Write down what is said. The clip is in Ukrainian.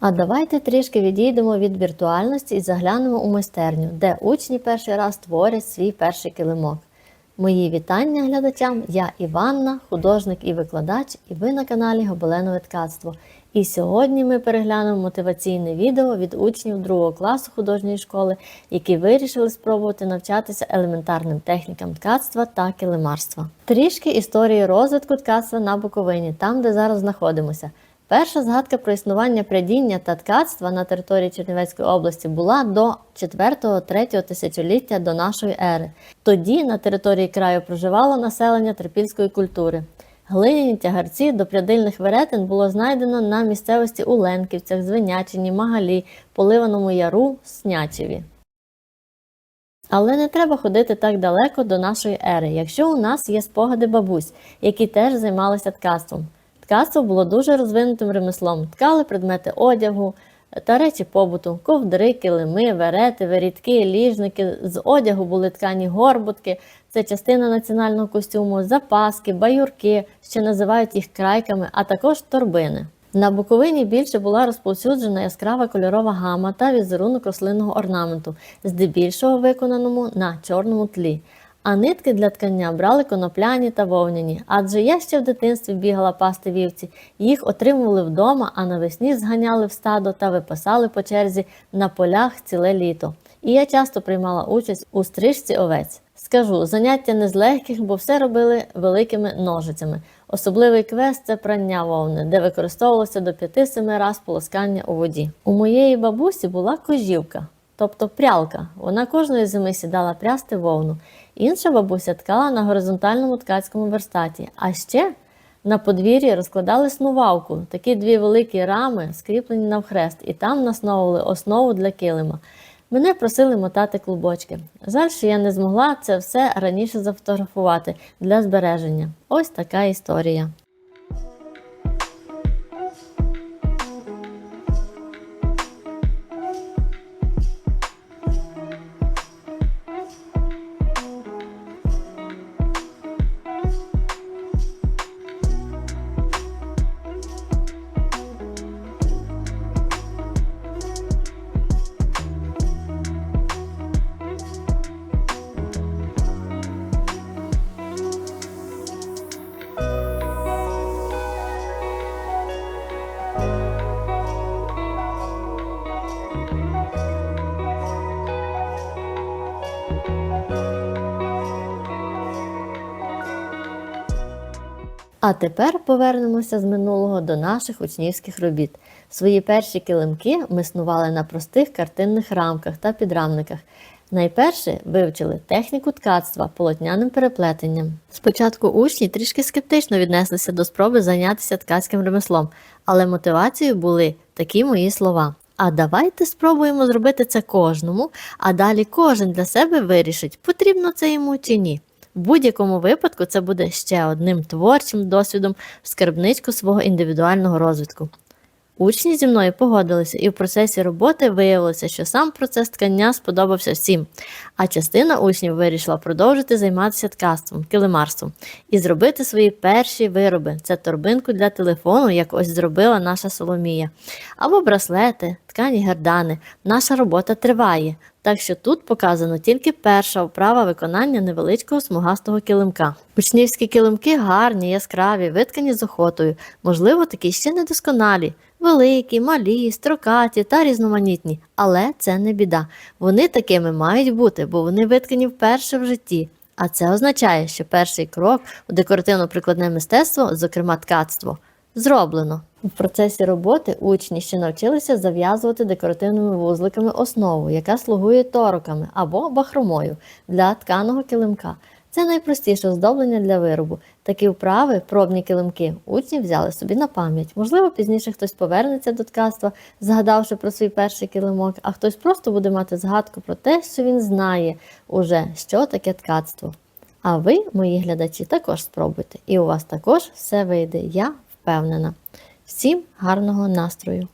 А давайте трішки відійдемо від віртуальності і заглянемо у майстерню, де учні перший раз творять свій перший килимок. Мої вітання глядачам. Я Іванна, художник і викладач, і ви на каналі Гобеленове ткацтво. І сьогодні ми переглянемо мотиваційне відео від учнів 2 класу художньої школи, які вирішили спробувати навчатися елементарним технікам ткацтва та килимарства. Трішки історії розвитку ткацтва на Буковині, там де зараз знаходимося. Перша згадка про існування прядіння та ткацтва на території Чернівецької області була до 4-3 тисячоліття до нашої ери. Тоді на території краю проживало населення трипільської культури. Глиняні тягарці до прядильних веретен було знайдено на місцевості у Ленківцях, Звинячині, Магалі, Поливаному Яру, Снячеві. Але не треба ходити так далеко до нашої ери, якщо у нас є спогади бабусь, які теж займалися ткацтвом. Ткацтво було дуже розвинутим ремеслом. Ткали предмети одягу та речі побуту, ковдри, килими, верети, верітки, ліжники. З одягу були ткані горбутки, це частина національного костюму, запаски, баюрки, ще називають їх крайками, а також торбини. На Буковині більше була розповсюджена яскрава кольорова гама та візерунок рослинного орнаменту, здебільшого виконаному на чорному тлі. А нитки для ткання брали конопляні та вовняні, адже я ще в дитинстві бігала пасти вівці, їх отримували вдома, а навесні зганяли в стадо та випасали по черзі на полях ціле літо. І я часто приймала участь у стрижці овець. Скажу, заняття не з легких, бо все робили великими ножицями. Особливий квест це прання вовни, де використовувалося до 5-7 раз полоскання у воді. У моєї бабусі була кожівка, тобто прялка. Вона кожної зими сідала прясти вовну. Інша бабуся ткала на горизонтальному ткацькому верстаті. А ще на подвір'ї розкладали снувавку, такі дві великі рами, скріплені навхрест, і там насновували основу для килима. Мене просили мотати клубочки. Жаль, що я не змогла це все раніше зафотографувати для збереження. Ось така історія. А тепер повернемося з минулого до наших учнівських робіт. Свої перші килимки ми снували на простих картинних рамках та підрамниках. Найперше вивчили техніку ткацтва полотняним переплетенням. Спочатку учні трішки скептично віднеслися до спроби зайнятися ткацьким ремеслом, але мотивацією були такі мої слова. А давайте спробуємо зробити це кожному, а далі кожен для себе вирішить, потрібно це йому чи ні. В будь-якому випадку це буде ще одним творчим досвідом в скарбничку свого індивідуального розвитку. Учні зі мною погодилися, і в процесі роботи виявилося, що сам процес ткання сподобався всім, а частина учнів вирішила продовжити займатися ткацтвом, килимарством і зробити свої перші вироби. Це торбинку для телефону, як ось зробила наша Соломія, або браслети, ткані гердани. Наша робота триває. Так що тут показано тільки перша вправа виконання невеличкого смугастого килимка. Учнівські килимки гарні, яскраві, виткані з охотою, можливо, такі ще недосконалі, великі, малі, строкаті та різноманітні. Але це не біда. Вони такими мають бути, бо вони виткані вперше в житті. А це означає, що перший крок у декоративно-прикладне мистецтво, зокрема ткацтво, зроблено. В процесі роботи учні ще навчилися зав'язувати декоративними вузликами основу, яка слугує тороками або бахромою для тканого килимка. Це найпростіше оздоблення для виробу. Такі вправи, пробні килимки, учні взяли собі на пам'ять. Можливо, пізніше хтось повернеться до ткацтва, згадавши про свій перший килимок, а хтось просто буде мати згадку про те, що він знає уже, що таке ткацтво. А ви, мої глядачі, також спробуйте. І у вас також все вийде, я впевнена. Всім гарного настрою!